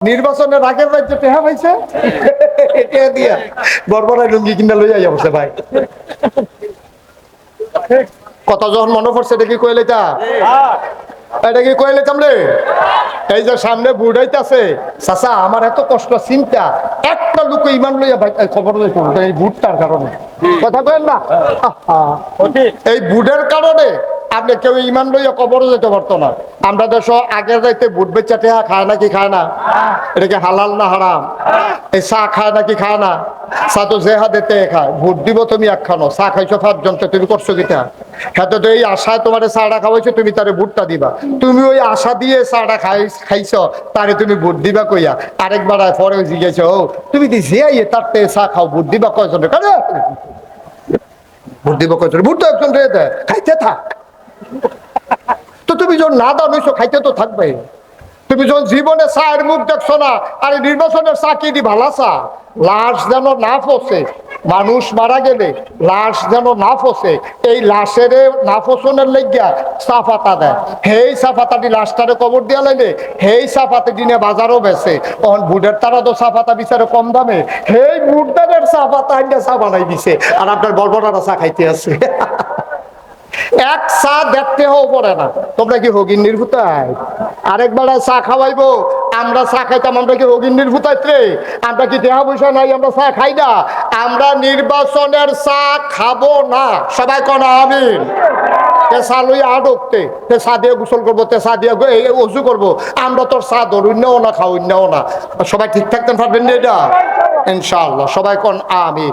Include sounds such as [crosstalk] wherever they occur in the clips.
নির্বাচনের আগের রাজ্যে টেহা পাইছে? টেহা দিয়া বরবরাই লুঙ্গি কিনা লইয়া যাবছে ভাই। কথা যখন মনে পড়ছে এটা কি কইলে তা এটা কি কইলে তামলে এই যে সামনে বুড়াইতেছে চাচা আমার এত কষ্ট চিন্তা। একটা লোক ইমান লইয়া ভাই এই খবর এই বুটটার কারণে। কথা কয়েন না? এই বুটের কারণে আপনি কেউ ইমান লইয়া কবরও যেতে পারতো না। আমরা দেশ আগের রাইতে বুট বেচা টেহা খায় নাকি খায় না? এটা কি হালাল না হারাম? এই চা খায় নাকি খায় না? চা তো জেহা দিতে খায়, ভোট দিব তুমি একখানো। চা খাইছো পাঁচজন, তো তুমি করছ কিটা হ্যাঁ তো এই আশায় তোমার চাটা খাওয়াইছো, তুমি তারে ভোটটা দিবা। তুমি ওই আশা দিয়ে চাটা খাই খাইছ, তারে তুমি ভোট দিবা কইয়া। আরেকবার পরে জিজ্ঞেস, ও, তুমি দি যে আইয়ে তার তে চা খাও, ভোট দিবা কয়জন কারে? ভোট দিব কয়জন ভোট তো একজন দেয়। খাইতে থাক। তো তুমি যখন না দাও নিছো খাইতে তো থাকবে। তুমি যখন জীবনে চায়ের মুখ দেখছ না, আরে নির্বাচনের চা কি দি ভালা চা? লাশ যেন না ফসে, মানুষ মারা গেলে লাশ যেন না ফসে, এই লাশের না ফসনের লেগিয়া চা পাতা দেয়। হেই চা পাতাটি লাশটারে কবর দিয়া লাইলে, হেই চা পাতা দিনে বাজারও বেছে অন বুটের তারা তো চা পাতা বিচারে কম দামে, হেই বুটদারের চা পাতা আইনা চা বানাই দিছে, আর আপনার বড়বড়ারা চা খাইতে আছে। [laughs] এক চা দেখতে হও পড়ে না। তোমরা কি হগিন নির্ভুতায় আরেকবার চা খাওয়াইবো। আমরা চা খাইতাম, আমরা কি হগিন নির্ভুতায় রে আমরা কি দেহা পয়সা নাই, আমরা চা খাই না। আমরা নির্বাচনের চা খাব না। সবাই কোন আমিন। লই দিয়ে গোসল অজু করব। আমরা তোর চা ধরুন্যাও না খাওয়ান্যাও না। সবাই ঠিক থাকতেন, পারবেন না এটা? ইনশাআল্লাহ। সবাই কোন? আমি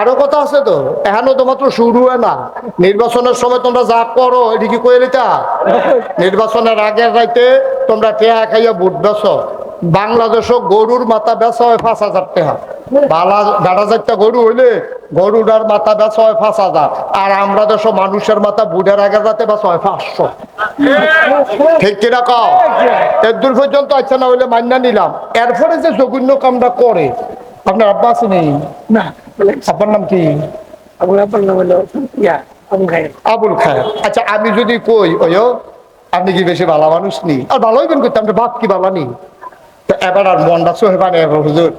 আরও কথা আছে তো? এখনও তো মাত্র শুরু না। নির্বাচনের সময় তোমরা যা করো, এটি কি কয়ে দিতা? নির্বাচনের আগের রাইতে তোমরা টেহা খাইয়া ভোট বেছ বাংলাদেশও গরুর মাথা বেচা হয় পাঁচ হাজার টেহা বালা গাড়া চারটা গরু হইলে গরুটার মাথা বেচা হয় পাঁচ হাজার। আর আমরা দেশ মানুষের মাথা বুড়ের আগে যাতে বেচা হয় পাঁচশো। ঠিক কিনা কও? এর দূর পর্যন্ত আচ্ছা না হইলে মান্না নিলাম। এরপরে যে জঘন্য কামটা করে আপনার আব্বা আছে নেই? না নাম কি? নাম হলো ইয়া আবুল খায়ের। আচ্ছা আমি যদি কই ওয়ো আপনি কি বেশি ভালো মানুষ নি? আর ভালো হইবেন করতে আপনার বাপ কি ভালো নি? তো এবার আর মনটা সোহে পানে হুজুর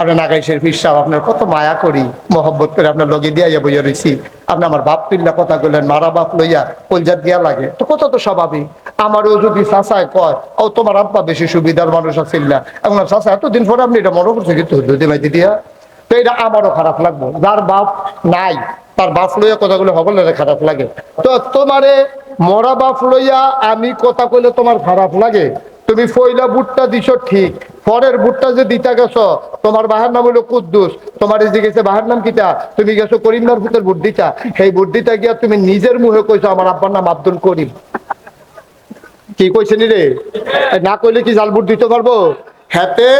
আপনার নাগাইশের ফিসাব আপনার কত মায়া করি মহব্বত করে আপনার লগে দিয়া ইয়া বইয়া রয়েছি আপনি আমার বাপ তুল্লা কথা বললেন মারা বাপ লইয়া কলজাত দিয়া লাগে। তো কত তো স্বাভাবিক। আমারও যদি চাচায় কয় ও তোমার আব্বা বেশি সুবিধার মানুষ আছিল না। এখন চাচা, এতদিন পরে আপনি এটা মনে করছে কিন্তু হুজুর দিমাই দিয়া? তো এটা আমারও খারাপ লাগবে। যার বাপ নাই, তার বাপ লইয়া কথাগুলো সকলের খারাপ লাগে। তো তোমারে মরা বাপ লইয়া আমি কথা কইলে তোমার খারাপ লাগে? তুমি ফইলা বুটটা দিছ ঠিক, পরের বুটটা যে দিতা গেছো, তোমার বাহার নাম হলো কুদ্দুস। তোমার যে গেছে বাহার নাম কিটা তুমি গেছো করিমনার ভূতের দিতা। সেই দিতা গিয়া তুমি নিজের মুখে কইছো, আমার আব্বার নাম আব্দুল করিম। কি কইছে নি রে? না কইলে কি জালবুট দিতে পারব? হাতে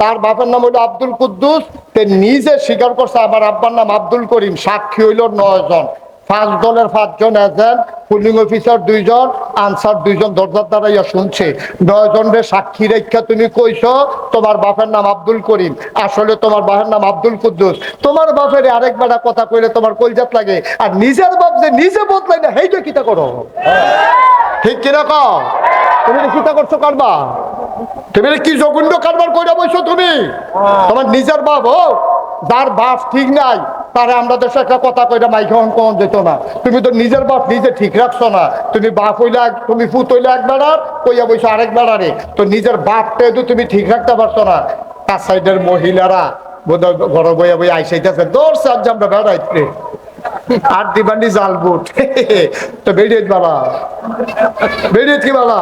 তার বাবার নাম হইল আব্দুল কুদ্দুস, তে নিজে স্বীকার করছে আমার আব্বার নাম আব্দুল করিম, সাক্ষী হইল নয় জন পাঁচ দলের পাঁচজন এজেন্ট পুলিং অফিসার দুইজন আনসার দুইজন দরজার দ্বারাইয়া শুনছে। নয় জনের সাক্ষী রেখা তুমি কইছ, তোমার বাপের নাম আব্দুল করিম। আসলে তোমার বাপের নাম আব্দুল কুদ্দুস। তোমার বাপের আরেকবার কথা কইলে তোমার কলজাত লাগে। আর নিজের বাপ যে নিজে বদলাই না হেইটা কিতা করো? ঠিক কিনা কও? তুমি চিন্তা করছ কারবা? তুমি কি জঘন্য কারবার করে বসছো তুমি? তোমার নিজের বাপ, ও? যার বাপ ঠিক নাই, তারে আমরা দেশে একটা কথা কইটা মাইখন কোন যেত না। তুমি তো নিজের বাপ নিজে ঠিক রাখছো না। তুমি বাপ হইলে, তুমি ফুত হইলে এক বেড়ার কইয়া বইছো আরেক বেড়ারে তো নিজের বাপটা যদি তুমি ঠিক রাখতে পারছ না। তার সাইডের মহিলারা বোধহয় ঘর বইয়া বইয়া আইসাইতেছে দৌড়ছে আজ আমরা বেড়াইতে আর দিবান্ডি জাল বুট। [laughs] তো বেরিয়ে বাবা। বেরিয়ে কি বাবা?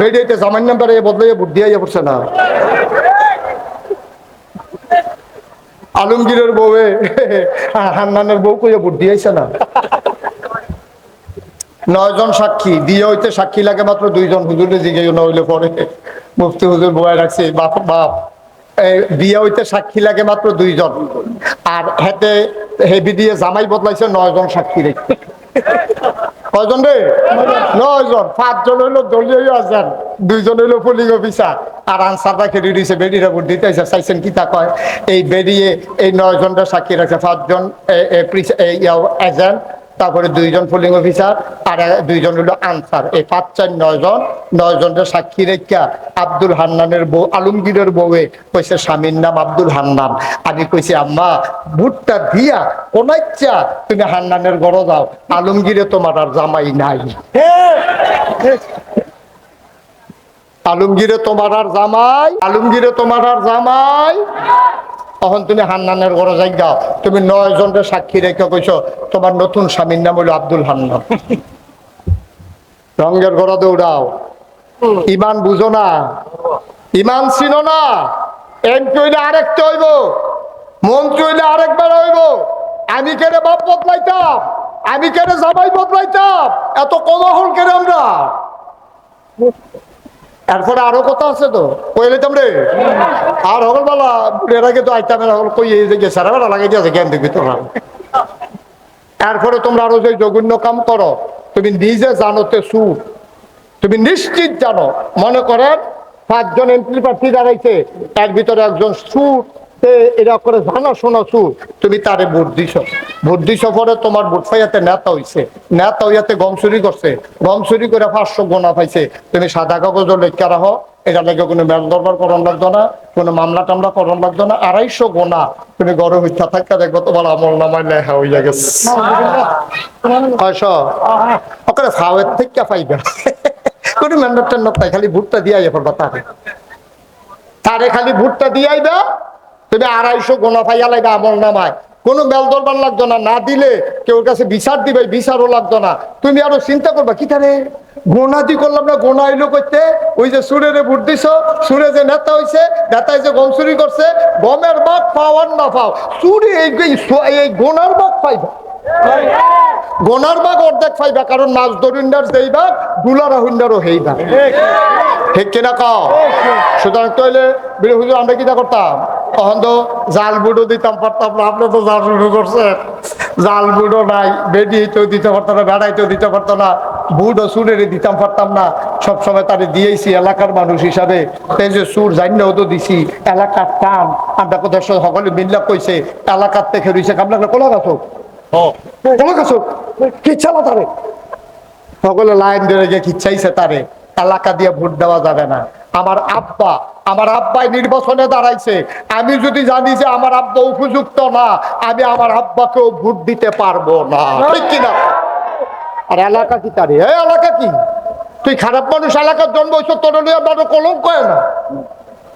বেরিয়েতে জামাই নাম্বারে বদলাইয়া বুট দিয়ে পড়ছে না। আলমগীরের বউয়ে হান্নানের বউ কইয়া ভোট দিয়েছে না। নয় জন সাক্ষী, দিয়ে হইতে সাক্ষী লাগে মাত্র দুইজন হুজুরে না হইলে পরে। মুফতি হুজুর বয়ে রাখছে, বাপ বাপ। বিয়ে হইতে সাক্ষী লাগে মাত্র দুইজন। আর হেতে হেবি দিয়ে জামাই বদলাইছে নয় জন সাক্ষী রেখে। কয়জন রে? নয়জন। পাঁচজন হইল দলীয় আছেন দুইজন হইল পুলিং অফিসার। আর আনসারটা খেলি দিয়েছে বেরিয়ে ভোট দিতে চাইছেন কি তা কয়? এই বেরিয়ে এই নয়জনটা সাক্ষী রাখছে। পাঁচজন এজেন্ট তারপরে দুইজন পুলিং অফিসার আর দুইজন হলো আনসার এই পাঁচ, চার, নয় জন, নয় জনের সাক্ষী রেখা আব্দুল হান্নানের বউ, আলমগীরের বউয়ে কইছে, স্বামীর নাম আব্দুল হান্নান। আমি কইছি, আম্মা, ভুট্টা দিয়া কোন ইচ্ছা তুমি হান্নানের গড় যাও। আলমগীরে তোমার আর জামাই নাই। আলমগীরে তোমার আর জামাই, আলমগীরে তোমার আর জামাই তখন তুমি হান্নানের ঘরে যাই গাও তুমি নয় জনের সাক্ষী রেখে কইছো, তোমার নতুন স্বামীর নাম হলো আব্দুল হান্নান। রঙ্গের ঘরে দৌড়াও। ইমান বুঝো না। ইমান চিনো না। এমপি হইলে আরেকটা হইব। মন্ত্রী হইলে আরেকবার হইব। আমি কেড়ে বাপ বদলাইতাম? আমি কেড়ে জামাই বদলাইতাম? এত কমাহল কেড়ে আমরা? এরপরে আরও কথা আছে তো। কই লইতাম রে আর হল বালা এর আগে তো আইতাম এর হগল কই এই যে গেছে আর বেলা লাগাই দিয়েছে জ্ঞান দেখবি তোমরা এরপরে তোমরা আরও যে জঘন্য কাম করো তুমি নিজে জানোতে সুর তুমি নিশ্চিত জানো মনে করেন পাঁচজন এমপি প্রার্থী দাঁড়াইছে তার ভিতরে একজন সুর এরা করে জানা শোনা সুর। তুমি তারে ভোট দিছ। ভোট দিছ পরে তোমার ভোট পাইয়াতে নেতা হইছে। নেতা হইয়াতে গম চুরি করছে। গম চুরি করে পাঁচশো গোনা পাইছে। তুমি সাদা কাগজ লেখা রাখো। এটা লাগে কোনো মেল দরবার করণ লাগতো না, কোনো মামলা টামলা করণ লাগতো না। আড়াইশো গোনা তুমি গড়ে হইতা থাকা দেখব তোমার আমল নামায় লেখা হইয়া গেছে। থেকে পাইবা। কোনো তাই খালি ভুট্টা দিয়ে আইয়া পড়বা তারে। তারে খালি ভুট্টা দিয়ে আইবা তুমি আড়াইশো গোনা ফাইয়া লাইবা আমল নামায়। কোনো বেল দরবার লাগতো না না দিলে কেউ কাছে বিচার দিবে, বিচারও লাগতো না। তুমি আরও চিন্তা করবা, কি তারে? গোনা দি করলাম না গোনা আইলো করতে ওই যে সুরেরে ভোট দিছ, সুরে যে নেতা হইছে নেতায় যে গম চুরি করছে, গমের বাঘ পাওয়ার না পাও চুরি এই গোনার বাঘ পাইবা। গোনার অর্ধেক পাইবা, কারণ মাছ দরিন্ডার যেই বাঘ দুলারা হুন্ডারও হেই ঠিক কিনা কও? তৈলে বিরে হুজুর, আমরা কিটা করতাম? তখন তো জাল বুড়ো দিতাম, পারতাম না, আপনি তো জাল শুরু করছেন। জাল বুড়ো নাই বেডিয়েতেও দিতে পারতাম না, বেড়াইতেও দিতে পারতাম না। বুড়ো সুরেরে দিতাম পারতাম না। সবসময় তারে দিয়েছি এলাকার মানুষ হিসাবে। এই যে সুর জানিও তো দিছি এলাকার টান। আমরা কোথাও সকলে মিল্লা কইছে এলাকার থেকে রইছে। কামলা কোলা গাছ কোলা গাছ কি চালা তারে? সকলে লাইন ধরে গিয়ে খিচ্ছাইছে তারে। এলাকা দিয়ে ভোট দেওয়া যাবে না। আমার আব্বা আমার আব্বাই নির্বাচনে দাঁড়াইছে। আমি যদি জানি যে আমার আব্বা উপযুক্ত না আমি আমার আব্বাকেও ভোট দিতে পারব না। ঠিক কিনা? আর এলাকা কি তারে এ এলাকা কি? তুই খারাপ মানুষ, এলাকার জন্ম হয়েছ, তোর আপনার কলঙ্ক না।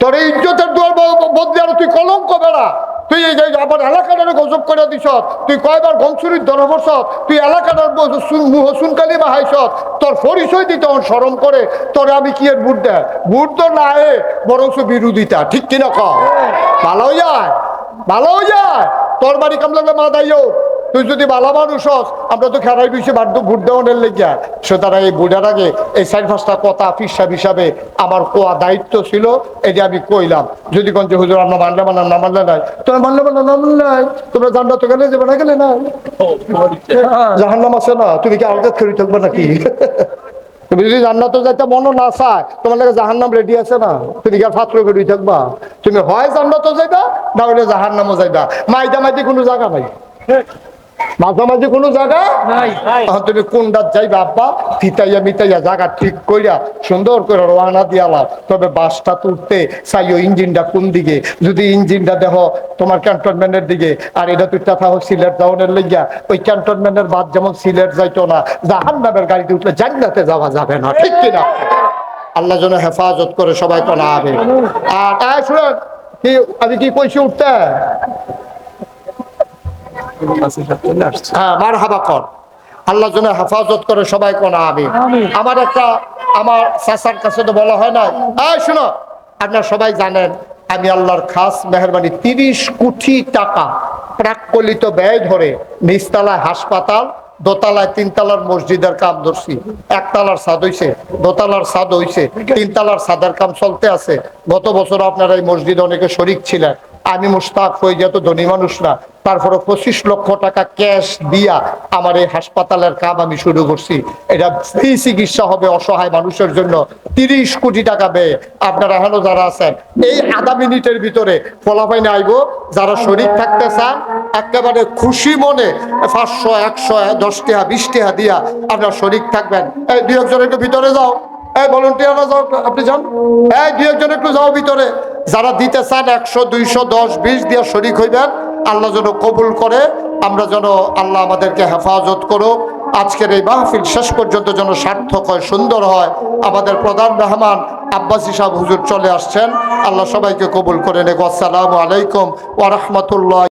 তোর এই ইজ্জতের দুয়ার বদলে আর তুই কলঙ্ক বেড়া। তুই এই যে আবার এলাকাটারে গজব করে দিস তুই কয়বার গমছুরির ধরবস তুই এলাকাটার ব- সু- মুহ সুনকালি তোর পরিচয় দিতে আমার সরম করে। তোরে আমি কি এর ভোট দেয়? ভোট তো না এ বরং বিরোধিতা। ঠিক কিনা ক ভালো যায় ভালো যায় তোর বাড়ি কাম লাগলে মা দাইও তুই যদি ভালো মানুষ হস, আমরা তো খেলাই বিষয়ে বাধ্য ভোট দেওয়ানের লেগিয়া। সুতরাং এই ভোটের আগে এই চার পাঁচটা কথা ফিসাব হিসাবে আমার কোয়া দায়িত্ব ছিল এটা আমি কইলাম। যদি কোন যে হুজুর, আমরা মানলে মানাম না মানলে নাই। তোমরা মানলে মানা না মানলে নাই। তোমরা জানলা তো গেলে যাবে না, গেলে না জাহান্নাম আছে না? তুমি কি আলাদা খেয়ে থাকবে নাকি? তুমি যদি জান্নাত যাইতে মনও না চায়, তোমার লাগে জাহান্নাম রেডি আছে না? তুমি আর ফাত্র করে থাকবা? তুমি হয় জান্নাত যাইবা, না হলে জাহান্নামও যাইবা। মাইদা মাইদি কোনো জায়গা নাই। মাঝামাঝি কোনো জায়গা? নাই। এখন তুমি কোনটার যাইবা আব্বা? ফিতাইয়া মিতাইয়া জায়গা ঠিক কইরা সুন্দর করে রওনা দিয়ালাম তবে বাসটা তুলতে চাইও ইঞ্জিনটা কোন দিকে? যদি ইঞ্জিনটা দেখো তোমার ক্যান্টনমেন্টের দিকে। আর এটা তুই কথা হোক সিলেট যাওয়ার লেগিয়া ওই ক্যান্টনমেন্টের বাদ যেমন সিলেট যাইতো না জাহান নামের গাড়িতে উঠলে জান্নাতে যাওয়া যাবে না ঠিক কিনা? আল্লাহ যেন হেফাজত করে সবাই কোনা হবে আর আয় শুনেন কি আমি কি কইছি উঠতে? হ্যাঁ মার হাবা কর। আল্লাহ যেন হেফাজত করে সবাই কোনা আমি আমার একটা আমার চাচার কাছে তো বলা হয় না। এই শুনো আপনারা সবাই জানেন আমি আল্লাহর খাস মেহরবানি তিরিশ কোটি টাকা প্রাকলিত ব্যয় ধরে নিচতলায় হাসপাতাল দোতলায় তিনতলার মসজিদের কাম ধরছি। একতলার সাদ হইছে দোতলার সাদ হইছে তিনতলার সাদের কাম চলতে আছে। গত বছর আপনারা এই মসজিদে অনেকে শরিক ছিলেন। আমি মুস্তাক হয়ে যেত ধনী মানুষ না তারপরে পঁচিশ লক্ষ টাকা ক্যাশ দিয়া আমার এই হাসপাতালের কাম আমি শুরু করছি। এটা ফ্রি চিকিৎসা হবে অসহায় মানুষের জন্য। তিরিশ কোটি টাকা ব্যয়। আপনারা এখনও যারা আছেন, এই আধা মিনিটের ভিতরে ফলাফাইনে আইব। যারা শরীর থাকতে চান, একেবারে খুশি মনে পাঁচশো, একশো, দশ টাকা, বিশ টাকা দিয়া আপনার শরীর থাকবেন। এই দুই একজন একটু ভিতরে যাও। এই ভলেন্টিয়াররা যাও, আপনি যান। এই একজন একটু যাও ভিতরে। যারা দিতে চান একশো, দুইশো, দশ, বিশ দিয়া শরিক হইবেন, আল্লাহ যেন কবুল করে, আমরা যেন আল্লাহ আমাদেরকে হেফাজত করুক। আজকের এই মাহফিল শেষ পর্যন্ত যেন সার্থক হয়, সুন্দর হয়। আমাদের প্রধান মেহমান আব্বাসী সাহেব হুজুর চলে আসছেন। আল্লাহ সবাইকে কবুল করে নেব আসসালামু আলাইকুম ওয়া রাহমাতুল্লাহ।